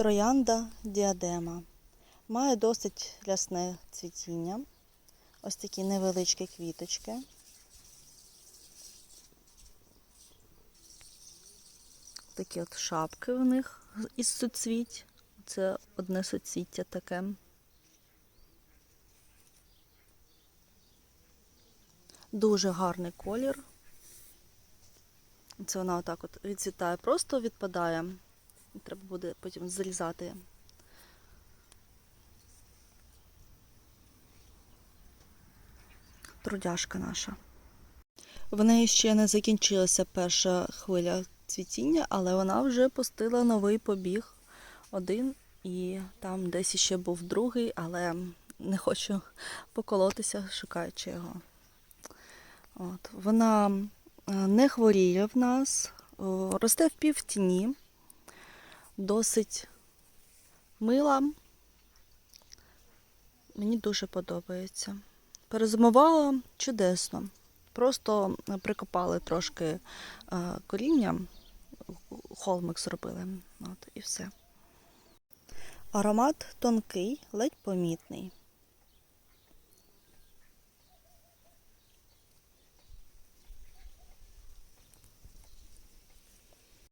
Троянда діадема. Має досить рясне цвітіння. Ось такі невеличкі квіточки. Такі от шапки в них із суцвіть. Це одне суцвіття таке. Дуже гарний колір. Це вона отак от відцвітає, просто відпадає. Треба буде потім зрізати. Трудяшка наша. В неї ще не закінчилася перша хвиля цвітіння, але вона вже пустила новий побіг. Один, і там десь ще був другий, але не хочу поколотися, шукаючи його. От. Вона е, не хворіє в нас, росте в півтіні, досить мила. Мені дуже подобається. Перезимувала чудесно. Просто е, прикопали трошки е, коріння, холмик зробили. От, і все. Аромат тонкий, ледь помітний.